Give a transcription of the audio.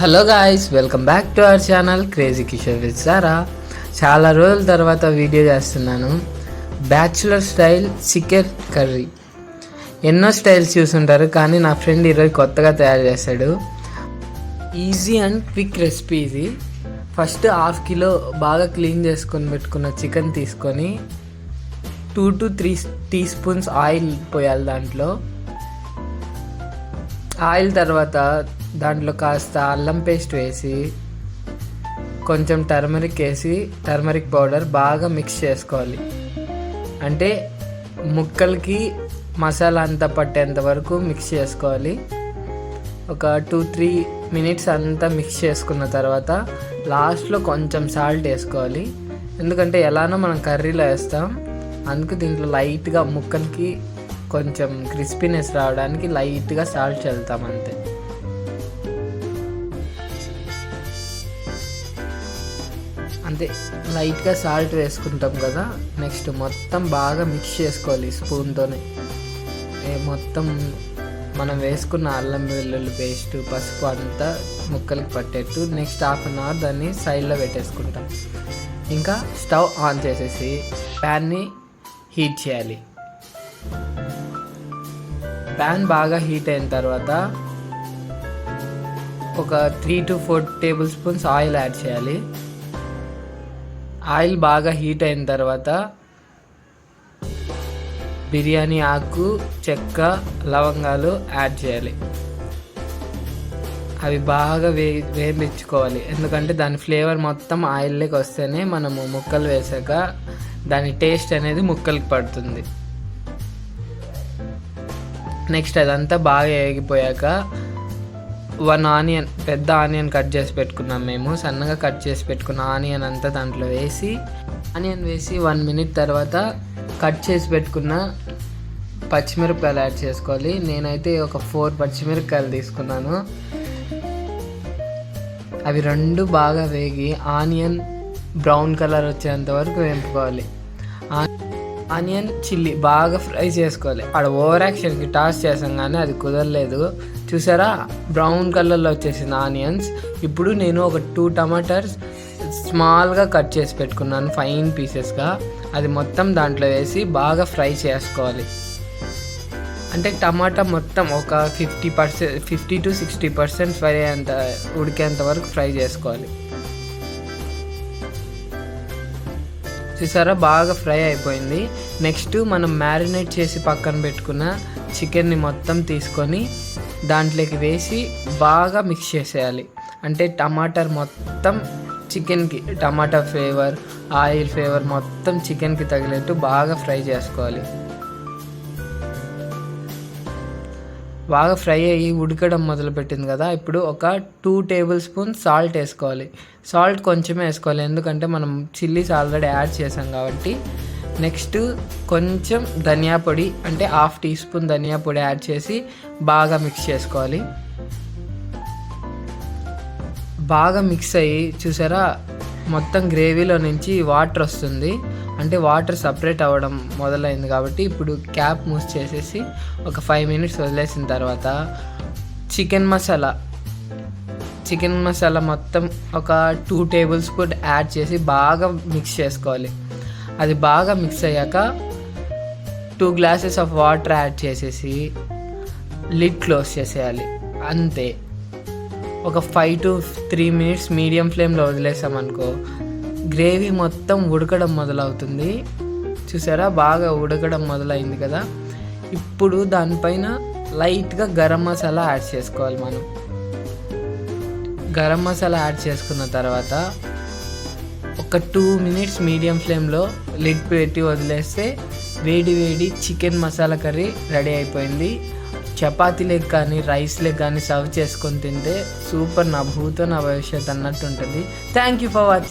Hello guys welcome back to our channel crazy Kishore with Sara చాలా రోజుల తర్వాత video చేస్తున్నాను. Bachelor style chicken curry. ఎన్నో styles చూసుంటారు కానీ నా ఫ్రెండ్ ఈరోజు కొత్తగా తయారు చేశాడు. ఈజీ అండ్ క్విక్ రెసిపీ ఇది. ఫస్ట్ హాఫ్ కిలో బాగా క్లీన్ చేసుకొని పెట్టుకున్న చికెన్ తీసుకొని two to three teaspoons oil పోయాలి దాంట్లో. ఆయిల్ తర్వాత దాంట్లో కాస్త అల్లం పేస్ట్ వేసి కొంచెం టర్మరిక్ వేసి టర్మరిక్ పౌడర్ బాగా మిక్స్ చేసుకోవాలి. అంటే ముక్కలకి మసాలా అంతా పట్టేంత వరకు మిక్స్ చేసుకోవాలి. ఒక టూ త్రీ మినిట్స్ అంతా మిక్స్ చేసుకున్న తర్వాత లాస్ట్లో కొంచెం సాల్ట్ వేసుకోవాలి. ఎందుకంటే ఎలానో మనం కర్రీలో వేస్తాం. అందుకు దీంట్లో లైట్గా ముక్కలకి కొంచెం క్రిస్పీనెస్ రావడానికి లైట్గా సాల్ట్ చల్లుతాం అంతే. అంతే లైట్గా సాల్ట్ వేసుకుంటాం కదా నెక్స్ట్ మొత్తం బాగా మిక్స్ చేసుకోవాలి స్పూన్తోనే. మొత్తం మనం వేసుకున్న అల్లం వెల్లుల్లి పేస్ట్ పసుపు అంతా ముక్కలకి పట్టేట్టు నెక్స్ట్ హాఫ్ అన్ అవర్ దాన్ని సైడ్లో పెట్టేసుకుంటాం. ఇంకా స్టవ్ ఆన్ చేసేసి ప్యాన్ని హీట్ చేయాలి. ప్యాన్ బాగా హీట్ అయిన తర్వాత ఒక three to four table spoons oil add చేయాలి. ఆయిల్ బాగా హీట్ అయిన తర్వాత బిర్యానీ ఆకు చెక్క లవంగాలు యాడ్ చేయాలి. అవి బాగా వే వేయించుకోవాలి ఎందుకంటే దాని ఫ్లేవర్ మొత్తం ఆయిల్లోకి వస్తేనే మనము ముక్కలు వేసాక దాని టేస్ట్ అనేది ముక్కలకి పడుతుంది. నెక్స్ట్ అదంతా బాగా వేగిపోయాక వన్ ఆనియన్ పెద్ద ఆనియన్ కట్ చేసి పెట్టుకున్నాం మేము. సన్నగా కట్ చేసి పెట్టుకున్న ఆనియన్ అంతా దాంట్లో వేసి ఆనియన్ వేసి వన్ మినిట్ తర్వాత కట్ చేసి పెట్టుకున్న పచ్చిమిరపకాయలు యాడ్ చేసుకోవాలి. నేనైతే ఒక ఫోర్ పచ్చిమిరపకాయలు తీసుకున్నాను. అవి రెండు బాగా వేగి ఆనియన్ బ్రౌన్ కలర్ వచ్చేంత వరకు వేపుకోవాలి. ఆనియన్ చిల్లీ బాగా ఫ్రై చేసుకోవాలి. ఆడ ఓవర్ యాక్షన్కి టాస్ చేసాం కానీ అది కుదరలేదు. చూసారా? బ్రౌన్ కలర్లో వచ్చేసింది ఆనియన్స్. ఇప్పుడు నేను ఒక టూ టమాటర్స్ స్మాల్గా కట్ చేసి పెట్టుకున్నాను ఫైన్ పీసెస్గా. అది మొత్తం దాంట్లో వేసి బాగా ఫ్రై చేసుకోవాలి. అంటే టమాటా మొత్తం ఒక fifty percent fifty to sixty percent fry అంత ఉడికేంత వరకు ఫ్రై చేసుకోవాలి. చూసారా? బాగా ఫ్రై అయిపోయింది. నెక్స్ట్ మనం మ్యారినేట్ చేసి పక్కన పెట్టుకున్న చికెన్ని మొత్తం తీసుకొని దాంట్లోకి వేసి బాగా మిక్స్ చేసేయాలి. అంటే టమాటర్ మొత్తం చికెన్కి టమాటా ఫ్లేవర్ ఆయిల్ ఫ్లేవర్ మొత్తం చికెన్కి తగిలేట్టు బాగా ఫ్రై చేసుకోవాలి. బాగా ఫ్రై అయ్యి ఉడకడం మొదలుపెట్టింది కదా ఇప్పుడు ఒక టూ టేబుల్ స్పూన్ సాల్ట్ వేసుకోవాలి. సాల్ట్ కొంచెమే వేసుకోవాలి ఎందుకంటే మనం చిల్లీస్ ఆల్రెడీ యాడ్ చేసాం కాబట్టి. నెక్స్ట్ కొంచెం ధనియా పొడి అంటే హాఫ్ టీ స్పూన్ ధనియా పొడి యాడ్ చేసి బాగా మిక్స్ చేసుకోవాలి. బాగా మిక్స్ అయ్యి చూసారా మొత్తం గ్రేవీలో నుంచి వాటర్ వస్తుంది. అంటే వాటర్ సపరేట్ అవ్వడం మొదలైంది కాబట్టి ఇప్పుడు క్యాప్ మూస్ చేసేసి ఒక ఫైవ్ మినిట్స్ వదిలేసిన తర్వాత చికెన్ మసాలా. చికెన్ మసాలా మొత్తం ఒక టూ టేబుల్ స్పూన్ యాడ్ చేసి బాగా మిక్స్ చేసుకోవాలి. అది బాగా మిక్స్ అయ్యాక two glasses of water add చేసేసి లిడ్ క్లోజ్ చేసేయాలి. అంతే. ఒక five to three minutes medium ఫ్లేమ్లో వదిలేసామనుకో గ్రేవీ మొత్తం ఉడకడం మొదలవుతుంది. చూసారా? బాగా ఉడకడం మొదలైంది కదా. ఇప్పుడు దానిపైన లైట్గా గరం మసాలా యాడ్ చేసుకోవాలి మనం. గరం మసాలా యాడ్ చేసుకున్న తర్వాత ఒక టూ మినిట్స్ మీడియం ఫ్లేమ్లో లిడ్ పెట్టి వదిలేస్తే వేడి వేడి చికెన్ మసాలా కర్రీ రెడీ అయిపోయింది. చపాతీలకు కానీ రైస్లకు కానీ సర్వ్ చేసుకొని తింటే సూపర్ నా భూతో నా భవిష్యత్ అన్నట్టు ఉంటుంది. Thank you for watching